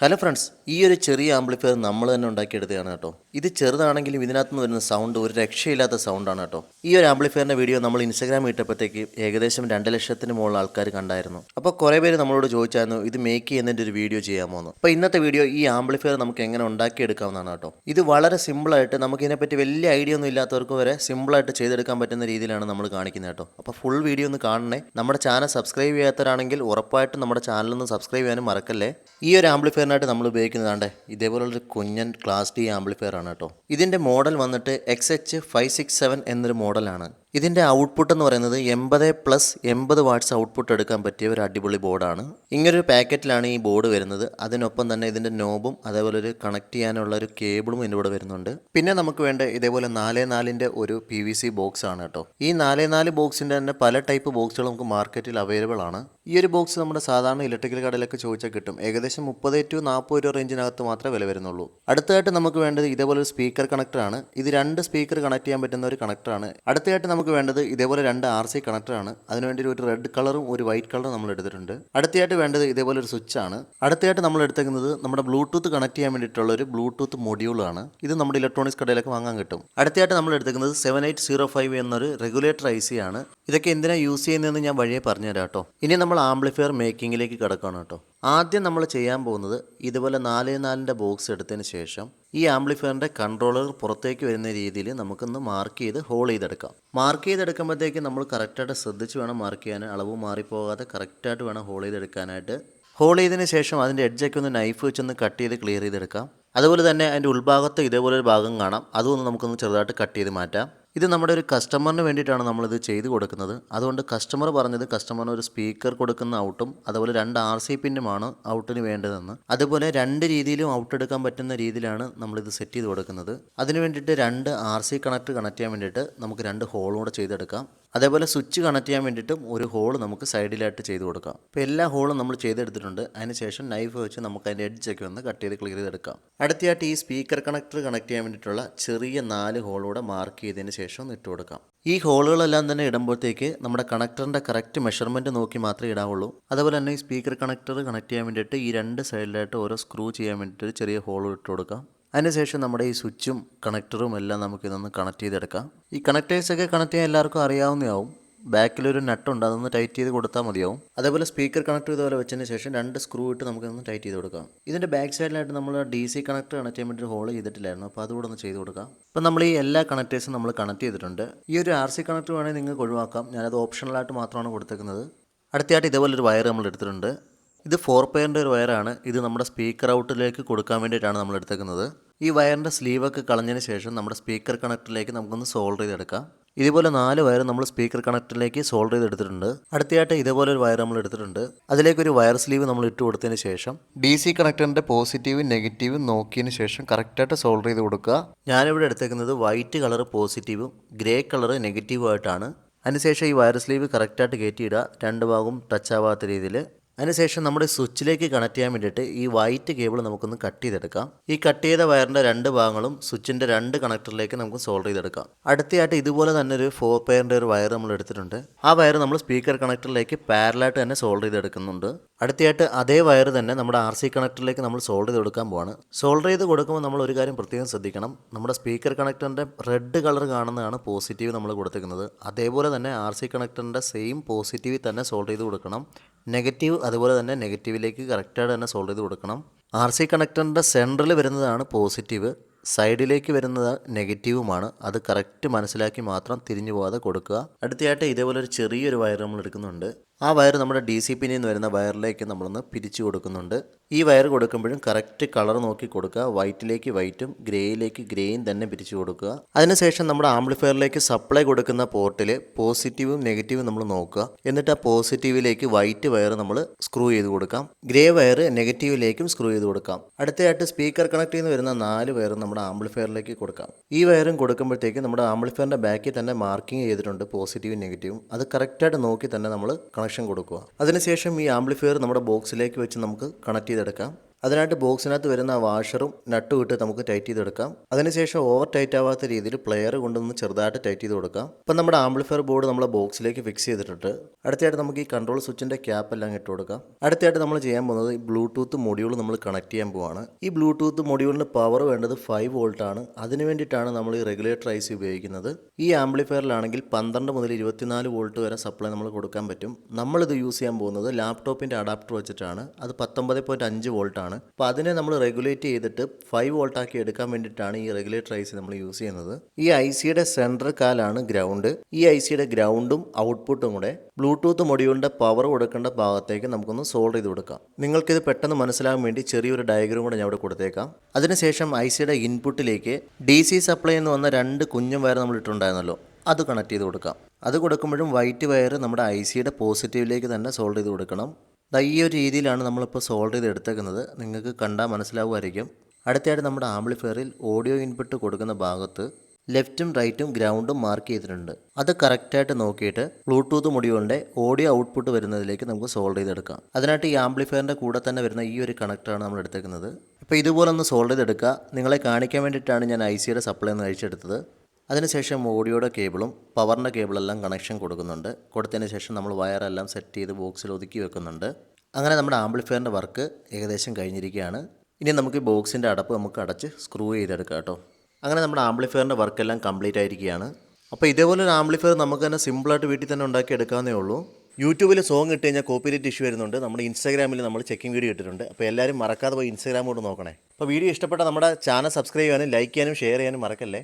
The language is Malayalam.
ഹലോ ഫ്രണ്ട്സ് ഈ ഒരു ചെറിയ ആംപ്ലിഫയർ നമ്മൾ തന്നെ ഉണ്ടാക്കിയെടുത്തതാണ് കേട്ടോ. ഇത് ചെറുതാണെങ്കിലും ഇതിനകത്ത് നിന്ന് വരുന്ന സൗണ്ട് ഒരു രക്ഷയില്ലാത്ത സൗണ്ടാണ് കേട്ടോ. ഈ ഒരു ആംപ്ലിഫയറിന്റെ വീഡിയോ നമ്മൾ ഇൻസ്റ്റാഗ്രാമിൽ ഇട്ടപ്പോഴത്തേക്ക് ഏകദേശം രണ്ട് ലക്ഷത്തിന് മുകളിൽ ആൾക്കാർ കണ്ടായിരുന്നു. അപ്പോൾ കുറേ പേര് നമ്മളോട് ചോദിച്ചായിരുന്നു ഇത് മേക്ക് ചെയ്യുന്നതിന്റെ ഒരു വീഡിയോ ചെയ്യാമോ എന്ന് അപ്പോൾ ഇന്നത്തെ വീഡിയോ ഈ ആംപ്ലിഫയർ നമുക്ക് എങ്ങനെ ഉണ്ടാക്കിയെടുക്കാവുന്നതാണ് കേട്ടോ. ഇത് വളരെ സിമ്പിളായിട്ട് നമുക്ക് ഇതിനെപ്പറ്റി വലിയ ഐഡിയ ഒന്നും ഇല്ലാത്തവർക്ക് വരെ സിമ്പിളായിട്ട് ചെയ്തെടുക്കാൻ പറ്റുന്ന രീതിയിലാണ് നമ്മൾ കാണിക്കുന്നത് കേട്ടോ. അപ്പോൾ ഫുൾ വീഡിയോ ഒന്ന് കാണണേ. നമ്മുടെ ചാനൽ സബ്സ്ക്രൈബ് ചെയ്യാത്തവരാണെങ്കിൽ ഉറപ്പായിട്ടും നമ്മുടെ ചാനൽ ഒന്ന് സബ്സ്ക്രൈബ് ചെയ്യാനും മറക്കല്ലേ? ഈ ഒരു ആംപ്ലിഫയറിനായിട്ട് നമ്മൾ ഉപയോഗിക്കുന്നതാണ്ട് ഇതേപോലുള്ളൊരു കുഞ്ഞൻ ക്ലാസ് ഡി ആംപ്ലിഫയർ ആണ് കേട്ടോ. ഇതിന്റെ മോഡൽ വന്നിട്ട് X H five six seven എന്നൊരു മോഡലാണ് ഇതിന്റെ ഔട്ട്പുട്ട് എന്ന് പറയുന്നത് എൺപത് പ്ലസ് എൺപത് വാട്ട്സ് ഔട്ട്പുട്ട് എടുക്കാൻ പറ്റിയ ഒരു അടിപൊളി ബോർഡാണ് ഇങ്ങനൊരു പാക്കറ്റിലാണ് ഈ ബോർഡ് വരുന്നത്. അതിനൊപ്പം തന്നെ ഇതിന്റെ നോബും അതേപോലെ ഒരു കണക്ട് ചെയ്യാനുള്ള ഒരു കേബിളും ഇതിന്റെ കൂടെ വരുന്നുണ്ട്. പിന്നെ നമുക്ക് വേണ്ട ഇതേപോലെ നാല് നാലിന്റെ ഒരു പി വി സി ബോക്സ് ആണ് കേട്ടോ. ഈ നാല് നാല് ബോക്സിന്റെ തന്നെ പല ടൈപ്പ് ബോക്സുകൾ നമുക്ക് മാർക്കറ്റിൽ അവൈലബിൾ ആണ്. ഈ ഒരു ബോക്സ് നമ്മുടെ സാധാരണ ഇലക്ട്രിക്കൽ കടയിലൊക്കെ ചോദിച്ചാൽ കിട്ടും. ഏകദേശം മുപ്പത് ടു നാൽപ്പത് രൂപ റേഞ്ചിനകത്ത് മാത്രമേ വില വരുന്നുള്ളൂ. അടുത്തതായിട്ട് നമുക്ക് വേണ്ടത് ഇതേപോലെ ഒരു സ്പീക്കർ കണക്ടറാണ് ഇത് രണ്ട് സ്പീക്കർ കണക്ട് ചെയ്യാൻ പറ്റുന്ന ഒരു കണക്ടറാണ് അടുത്തതായിട്ട് നമുക്ക് വേണ്ടത് ഇതേപോലെ രണ്ട് ആർ സി കണക്ടറാണ് അതിനുവേണ്ടി ഒരു റെഡ് കളറും ഒരു വൈറ്റ് കളറും നമ്മൾ എടുത്തിട്ടുണ്ട്. അടുത്തതായിട്ട് വേണ്ടത് ഇതേപോലെ ഒരു സ്വിച്ച് ആണ്. അടുത്തതായിട്ട് നമ്മൾ എടുത്തേക്കുന്നത് നമ്മുടെ ബ്ലൂടൂത്ത് കണക്ട് ചെയ്യാൻ വേണ്ടിയിട്ടുള്ള ഒരു ബ്ലൂടൂത്ത് മൊഡ്യൂളാണ് ഇത് നമ്മുടെ ഇലക്ട്രോണിക്സ് കടയിലേക്ക് വാങ്ങാൻ കിട്ടും. അടുത്തതായിട്ട് നമ്മൾ എടുത്തേക്കുന്നത് സെവൻ എയ്റ്റ് സീറോ ഫൈവ് എന്നൊരു റെഗുലേറ്റർ ഐ സി ആണ്. ഇതൊക്കെ എന്തിനാണ് യൂസ് ചെയ്യുന്നതെന്ന് ഞാൻ വഴിയെ പറഞ്ഞുതരാം കേട്ടോ. ഇനി നമ്മൾ ആംപ്ലിഫയർ മേക്കിങ്ങിലേക്ക് കിടക്കുകയാണ് കേട്ടോ. ആദ്യം നമ്മൾ ചെയ്യാൻ പോകുന്നത് ഇതുപോലെ നാല് നാലിന്റെ ബോക്സ് എടുത്തതിന് ശേഷം ഈ ആംപ്ലിഫയറിന്റെ കൺട്രോളർ പുറത്തേക്ക് വരുന്ന രീതിയിൽ നമുക്കൊന്ന് മാർക്ക് ചെയ്ത് ഹോൾ ചെയ്തെടുക്കാം. മാർക്ക് ചെയ്തെടുക്കുമ്പോഴത്തേക്ക് നമ്മൾ കറക്റ്റായിട്ട് ശ്രദ്ധിച്ച് വേണം മാർക്ക് ചെയ്യാൻ. അളവ് മാറിപ്പോകാതെ കറക്റ്റായിട്ട് വേണം ഹോൾ ചെയ്തെടുക്കാനായിട്ട്. ഹോൾ ചെയ്തതിന് ശേഷം അതിന്റെ എഡ്ജൊക്കെ ഒന്ന് നൈഫ് വെച്ചൊന്ന് കട്ട് ചെയ്ത് ക്ലിയർ ചെയ്തെടുക്കാം. അതുപോലെ തന്നെ അതിന്റെ ഉൾഭാഗത്ത് ഇതേപോലെ ഒരു ഭാഗം കാണാം. അതും ഒന്ന് നമുക്കൊന്ന് ചെറുതായിട്ട് കട്ട് ചെയ്ത് മാറ്റാം. ഇത് നമ്മുടെ ഒരു കസ്റ്റമറിന് വേണ്ടിയിട്ടാണ് നമ്മളിത് ചെയ്ത് കൊടുക്കുന്നത്. അതുകൊണ്ട് കസ്റ്റമർ പറഞ്ഞത് കസ്റ്റമറിന് ഒരു സ്പീക്കർ കൊടുക്കുന്ന ഔട്ടും അതുപോലെ രണ്ട് ആർ സി പിന്നുമാണ് ഔട്ടിന് വേണ്ടതെന്ന്. അതുപോലെ രണ്ട് രീതിയിലും ഔട്ട് എടുക്കാൻ പറ്റുന്ന രീതിയിലാണ് നമ്മളിത് സെറ്റ് ചെയ്ത് കൊടുക്കുന്നത്. അതിന് വേണ്ടിയിട്ട് രണ്ട് ആർ സി കണക്ട് കണക്ട് ചെയ്യാൻ വേണ്ടിയിട്ട് നമുക്ക് രണ്ട് ഹോളും കൂടെ ചെയ്തെടുക്കാം. അതേപോലെ സ്വിച്ച് കണക്ട് ചെയ്യാൻ വേണ്ടിയിട്ടും ഒരു ഹോൾ നമുക്ക് സൈഡിലായിട്ട് ചെയ്ത് കൊടുക്കാം. അപ്പോൾ എല്ലാ ഹോളും നമ്മൾ ചെയ്തെടുത്തിട്ടുണ്ട്. അതിനുശേഷം നൈഫ് വെച്ച് നമുക്ക് അതിന്റെ എഡ്ജൊക്കെ ഒന്ന് കട്ട് ചെയ്ത് ക്ലിയർ ചെയ്തെടുക്കാം. അടുത്തയായിട്ട് ഈ സ്പീക്കർ കണക്ടർ കണക്ട് ചെയ്യാൻ വേണ്ടിയിട്ടുള്ള ചെറിയ നാല് ഹോളൂടെ മാർക്ക് ചെയ്തതിന് ശേഷം ഒന്ന് ഇട്ട് കൊടുക്കാം. ഈ ഹോളുകളെല്ലാം തന്നെ ഇടുമ്പോഴത്തേക്ക് നമ്മുടെ കണക്ടറിന്റെ കറക്റ്റ് മെഷർമെന്റ് നോക്കി മാത്രമേ ഇടാവുള്ളൂ. അതുപോലെ തന്നെ ഈ സ്പീക്കർ കണക്ടർ കണക്ട് ചെയ്യാൻ വേണ്ടിയിട്ട് ഈ രണ്ട് സൈഡിലായിട്ട് ഓരോ സ്ക്രൂ ചെയ്യാൻ വേണ്ടിയിട്ട് ചെറിയ ഹോൾ ഇട്ട് കൊടുക്കാം. അതിനുശേഷം നമ്മുടെ ഈ സ്വിച്ചും കണക്ടറും എല്ലാം നമുക്ക് ഇതൊന്ന് കണക്ട് ചെയ്തെടുക്കാം. ഈ കണക്ടേഴ്സൊക്കെ കണക്ട് ചെയ്യാൻ എല്ലാവർക്കും അറിയാവുന്നതാവും. ബാക്കിലൊരു നട്ടുണ്ട് അതൊന്ന് ടൈറ്റ് ചെയ്ത് കൊടുത്താൽ മതിയാവും. അതേപോലെ സ്പീക്കർ കണക്ടർ ഇതുപോലെ വെച്ചതിന് ശേഷം രണ്ട് സ്ക്രൂ ഇട്ട് നമുക്കൊന്ന് ടൈറ്റ് ചെയ്ത് കൊടുക്കാം. ഇതിന്റെ ബാക്ക് സൈഡിലായിട്ട് നമ്മൾ ഡി സി കണക്ടർ കണക്ട് ചെയ്യാൻ വേണ്ടി ഹോൾ ചെയ്തിട്ടില്ലായിരുന്നു. അപ്പോൾ അതുകൂടെ ഒന്ന് ചെയ്ത് കൊടുക്കാം. അപ്പോൾ നമ്മൾ ഈ എല്ലാ കണക്ടേഴ്സും നമ്മൾ കണക്ട് ചെയ്തിട്ടുണ്ട്. ഈ ഒരു ആർ സി കണക്ട് വേണമെങ്കിൽ നിങ്ങൾക്ക് ഒഴിവാക്കാം. ഞാനത് ഓപ്ഷണലായിട്ട് മാത്രമാണ് കൊടുത്തേക്കുന്നത്. അടുത്തയായിട്ട് ഇതേപോലെ ഒരു വയർ നമ്മൾ എടുത്തിട്ടുണ്ട്. ഇത് ഫോർ പെയറിന്റെ ഒരു വയറാണ്. ഇത് നമ്മുടെ സ്പീക്കർ ഔട്ടിലേക്ക് കൊടുക്കാൻ വേണ്ടിയിട്ടാണ് നമ്മൾ എടുത്തേക്കുന്നത്. ഈ വയറിന്റെ സ്ലീവൊക്കെ കളഞ്ഞതിന് ശേഷം നമ്മുടെ സ്പീക്കർ കണക്ടറിലേക്ക് നമുക്കൊന്ന് സോൾഡ് ചെയ്തെടുക്കാം. ഇതുപോലെ നാല് വയർ നമ്മൾ സ്പീക്കർ കണക്ടറിലേക്ക് സോൾഡ് ചെയ്തെടുത്തിട്ടുണ്ട്. അടുത്തയായിട്ട് ഇതുപോലെ ഒരു വയർ നമ്മൾ എടുത്തിട്ടുണ്ട്. അതിലേക്ക് ഒരു വയർ സ്ലീവ് നമ്മൾ ഇട്ട് കൊടുത്തതിന് ശേഷം ഡി സി കണക്ടറിന്റെ പോസിറ്റീവും നെഗറ്റീവും നോക്കിയതിന് ശേഷം കറക്റ്റായിട്ട് സോൾഡർ ചെയ്ത് കൊടുക്കുക. ഞാനിവിടെ എടുത്തേക്കുന്നത് വൈറ്റ് കളർ പോസിറ്റീവും ഗ്രേ കളർ നെഗറ്റീവും ആയിട്ടാണ്. അതിനുശേഷം ഈ വയർ സ്ലീവ് കറക്റ്റായിട്ട് കയറ്റിയിടുക. രണ്ട് ഭാഗവും ടച്ച് ആവാത്ത രീതിയിൽ. അതിനുശേഷം നമ്മുടെ സ്വിച്ചിലേക്ക് കണക്ട് ചെയ്യാൻ വേണ്ടിയിട്ട് ഈ വൈറ്റ് കേബിൾ നമുക്കൊന്ന് കട്ട് ചെയ്തെടുക്കാം. ഈ കട്ട് ചെയ്ത വയറിന്റെ രണ്ട് ഭാഗങ്ങളും സ്വിച്ചിന്റെ രണ്ട് കണക്ടറിലേക്ക് നമുക്ക് സോൾവ് ചെയ്തെടുക്കാം. അടുത്തയായിട്ട് ഇതുപോലെ തന്നെ ഒരു ഫോർ പെയറിന്റെ ഒരു വയർ നമ്മൾ എടുത്തിട്ടുണ്ട്. ആ വയർ നമ്മൾ സ്പീക്കർ കണക്ടറിലേക്ക് പാരലായിട്ട് തന്നെ സോൾവ് ചെയ്തെടുക്കുന്നുണ്ട്. അടുത്തയായിട്ട് അതേ വയർ തന്നെ നമ്മുടെ ആർ സി കണക്ടറിലേക്ക് നമ്മൾ സോൾവ് ചെയ്ത് കൊടുക്കാൻ പോവാണ്. സോൾവ് ചെയ്ത് കൊടുക്കുമ്പോൾ നമ്മൾ ഒരു കാര്യം പ്രത്യേകം ശ്രദ്ധിക്കണം. നമ്മുടെ സ്പീക്കർ കണക്ടറിന്റെ റെഡ് കളർ കാണുന്നതാണ് പോസിറ്റീവ് നമ്മൾ കൊടുത്തിരിക്കുന്നത്. അതേപോലെ തന്നെ ആർ സി കണക്ടറിന്റെ സെയിം പോസിറ്റീവ് തന്നെ സോൾവ് ചെയ്ത് കൊടുക്കണം. നെഗറ്റീവ് അതുപോലെ തന്നെ നെഗറ്റീവിലേക്ക് കറക്റ്റായിട്ട് തന്നെ സോൾവ് ചെയ്ത് കൊടുക്കണം. ആർ സി കണക്ടറിന്റെ സെന്ററിൽ വരുന്നതാണ് പോസിറ്റീവ് സൈഡിലേക്ക് വരുന്നത് നെഗറ്റീവുമാണ്. അത് കറക്റ്റ് മനസ്സിലാക്കി മാത്രം തിരിഞ്ഞു പോകാതെ കൊടുക്കുക. അടുത്തയായിട്ട് ഇതേപോലെ ഒരു ചെറിയൊരു വയർ നമ്മൾ എടുക്കുന്നുണ്ട്. ആ വയർ നമ്മുടെ ഡി സി പിന്നിൽ നിന്ന് വരുന്ന വയറിലേക്ക് നമ്മളൊന്ന് പിരിച്ചു കൊടുക്കുന്നുണ്ട്. ഈ വയർ കൊടുക്കുമ്പോഴും കറക്റ്റ് കളർ നോക്കി കൊടുക്കുക. വൈറ്റിലേക്ക് വൈറ്റും ഗ്രേയിലേക്ക് ഗ്രേയും തന്നെ പിരിച്ചു കൊടുക്കുക. അതിനുശേഷം നമ്മുടെ ആംപ്ലിഫയറിലേക്ക് സപ്ലൈ കൊടുക്കുന്ന പോർട്ടിൽ പോസിറ്റീവും നെഗറ്റീവും നമ്മൾ നോക്കുക. എന്നിട്ട് ആ പോസിറ്റീവിലേക്ക് വൈറ്റ് വയർ നമ്മൾ സ്ക്രൂ ചെയ്ത് കൊടുക്കാം. ഗ്രേ വയർ നെഗറ്റീവിലേക്കും സ്ക്രൂ ചെയ്ത് കൊടുക്കാം. അടുത്തതായിട്ട് സ്പീക്കർ കണക്ട് ചെയ്യുന്ന വരുന്ന നാല് വയറും നമ്മുടെ ആംപ്ലിഫയറിലേക്ക് കൊടുക്കാം. ഈ വയറും കൊടുക്കുമ്പോഴത്തേക്ക് നമ്മുടെ ആംപ്ലിഫയറിന്റെ ബാക്കിൽ തന്നെ മാർക്കിംഗ് ചെയ്തിട്ടുണ്ട്. പോസിറ്റീവും നെഗറ്റീവും അത് കറക്റ്റായിട്ട് നോക്കി തന്നെ നമ്മൾ കണക്ഷൻ കൊടുക്കുക. അതിനുശേഷം ഈ ആംപ്ലിഫയർ നമ്മുടെ ബോക്സിലേക്ക് വെച്ച് നമുക്ക് കണക്ട് ചെയ്തെടുക്കാം. അതിനായിട്ട് ബോക്സിനകത്ത് വരുന്ന വാഷറും നട്ടും ഇട്ട് നമുക്ക് ടൈറ്റ് ചെയ്തെടുക്കാം. അതിനുശേഷം ഓവർ ടൈറ്റ് ആവാത്ത രീതിയിൽ പ്ലെയർ കൊണ്ടൊന്ന് ചെറുതായിട്ട് ടൈറ്റ് ചെയ്ത് കൊടുക്കാം. ഇപ്പം നമ്മുടെ ആംപ്ലിഫയർ ബോർഡ് നമ്മളെ ബോക്സിലേക്ക് ഫിക്സ് ചെയ്തിട്ടുണ്ട് അടുത്തായിട്ട് നമുക്ക് ഈ കൺട്രോൾ സ്വിച്ചിന്റെ ക്യാപ്പ് എല്ലാം ഇട്ട് കൊടുക്കാം. അടുത്തായിട്ട് നമ്മൾ ചെയ്യാൻ പോകുന്നത് ഈ ബ്ലൂടൂത്ത് മൊഡ്യൂൾ നമ്മൾ കണക്ട് ചെയ്യാൻ പോവാണ്. ഈ ബ്ലൂടൂത്ത് മൊഡ്യൂളിന് പവർ വേണ്ടത് ഫൈവ് വോൾട്ട് ആണ്. അതിന് വേണ്ടിയിട്ടാണ് നമ്മൾ ഈ റെഗുലേറ്റർ ഐസി ഉപയോഗിക്കുന്നത്. ഈ ആംപ്ലിഫയറിലാണെങ്കിൽ പന്ത്രണ്ട് മുതൽ ഇരുപത്തിനാല് വോൾട്ട് വരെ സപ്ലൈ നമ്മൾ കൊടുക്കാൻ പറ്റും. നമ്മളിത് യൂസ് ചെയ്യാൻ പോകുന്നത് ലാപ്ടോപ്പിന്റെ അഡാപ്റ്റർ വെച്ചിട്ടാണ്. അത് പത്തൊമ്പത് പോയിന്റ് അഞ്ച് വോൾട്ട് ആണ്. അപ്പോൾ അതിനെ നമ്മൾ റെഗുലേറ്റ് ചെയ്തിട്ട് ഫൈവ് വോൾട്ടാക്കി എടുക്കാൻ വേണ്ടിയിട്ടാണ് ഈ റെഗുലേറ്റർ ഐ സി നമ്മൾ യൂസ് ചെയ്യുന്നത്. ഈ ഐ സിയുടെ സെൻട്രൽ കാലാണ് ഗ്രൗണ്ട് ഈ ഐ സിയുടെ ഗ്രൗണ്ടും ഔട്ട്പുട്ടും കൂടെ ബ്ലൂടൂത്ത് മൊഡ്യൂളിന്റെ പവർ കൊടുക്കേണ്ട ഭാഗത്തേക്ക് നമുക്കൊന്ന് സോൾവ് ചെയ്ത് കൊടുക്കാം. നിങ്ങൾക്കിത് പെട്ടെന്ന് മനസ്സിലാകാൻ വേണ്ടി ചെറിയൊരു ഡയഗ്രം കൂടെ ഞാൻ ഇവിടെ കൊടുത്തേക്കാം. അതിനുശേഷം ഐ സിയുടെ ഇൻപുട്ടിലേക്ക് ഡി സി സപ്ലൈ എന്ന് വന്ന രണ്ട് കുഞ്ഞും വയർ നമ്മൾ ഇട്ടുണ്ടായിരുന്നല്ലോ അത് കണക്ട് ചെയ്ത് കൊടുക്കാം. അത് കൊടുക്കുമ്പോഴും വൈറ്റ് വയർ നമ്മുടെ ഐ സിയുടെ പോസിറ്റീവിലേക്ക് തന്നെ സോൾവ് ചെയ്ത് കൊടുക്കണം. ഈ ഒരു രീതിയിലാണ് നമ്മളിപ്പോൾ സോൾവ് ചെയ്ത് എടുത്തേക്കുന്നത് നിങ്ങൾക്ക് കണ്ടാൽ മനസ്സിലാവുമായിരിക്കും. അടുത്തായിട്ട് നമ്മുടെ ആംപ്ലിഫയറിൽ ഓഡിയോ ഇൻപുട്ട് കൊടുക്കുന്ന ഭാഗത്ത് ലെഫ്റ്റും റൈറ്റും ഗ്രൗണ്ടും മാർക്ക് ചെയ്തിട്ടുണ്ട്. അത് കറക്റ്റായിട്ട് നോക്കിയിട്ട് ബ്ലൂടൂത്ത് മൊഡ്യൂളിന്റെ ഓഡിയോ ഔട്ട്പുട്ട് വരുന്നതിലേക്ക് നമുക്ക് സോൾവ് ചെയ്തെടുക്കാം. അതിനായിട്ട് ഈ ആംപ്ലിഫയറിന്റെ കൂടെ തന്നെ വരുന്ന ഈ ഒരു കണക്ടറാണ് നമ്മൾ എടുത്തേക്കുന്നത് അപ്പോൾ ഇതുപോലെ ഒന്ന് സോൾവ് ചെയ്തെടുക്കുക. നിങ്ങളെ കാണിക്കാൻ വേണ്ടിയിട്ടാണ് ഞാൻ ഐ സിയുടെ സപ്ലൈ ഒന്ന് അഴിച്ചെടുത്തത് അതിനുശേഷം ഓഡിയോയുടെ കേബിളും പവറിന്റെ കേബിളെല്ലാം കണക്ഷൻ കൊടുക്കുന്നുണ്ട്. കൊടുത്തതിന് ശേഷം നമ്മൾ വയറെല്ലാം സെറ്റ് ചെയ്ത് ബോക്സിൽ ഒതുക്കി വെക്കുന്നുണ്ട്. അങ്ങനെ നമ്മുടെ ആംപ്ലിഫയറിന്റെ വർക്ക് ഏകദേശം കഴിഞ്ഞിരിക്കുകയാണ്. ഇനി നമുക്ക് ഈ ബോക്സിന്റെ അടപ്പ് നമുക്ക് അടച്ച് സ്ക്രൂ ചെയ്തെടുക്കാം കേട്ടോ. അങ്ങനെ നമ്മുടെ ആംപ്ലിഫയറിന്റെ വർക്കെല്ലാം കംപ്ലീറ്റ് ആയിരിക്കുകയാണ്. അപ്പോൾ ഇതേപോലെ ഒരു ആംപ്ലിഫയർ നമുക്ക് തന്നെ സിമ്പിളായിട്ട് വീട്ടിൽ തന്നെ ഉണ്ടാക്കി എടുക്കാവുന്നേ ഉള്ളൂ. യൂട്യൂബിൽ സോങ് ഇട്ട് കഴിഞ്ഞാൽ കോപ്പിറൈറ്റ് ഇഷ്യൂ വരുന്നുണ്ട്. നമ്മുടെ ഇൻസ്റ്റാഗ്രാമിൽ നമ്മൾ ചെക്കിംഗ് വീഡിയോ ഇട്ടിട്ടുണ്ട്. അപ്പോൾ എല്ലാവരും മറക്കാതെ പോയി ഇൻസ്റ്റാഗ്രാമോട് നോക്കണേ. അപ്പോൾ വീഡിയോ ഇഷ്ടപ്പെട്ട നമ്മുടെ ചാനൽ സബ്സ്ക്രൈബ് ചെയ്യാനും ലൈക്ക് ചെയ്യാനും ഷെയർ ചെയ്യാനും മറക്കല്ലേ?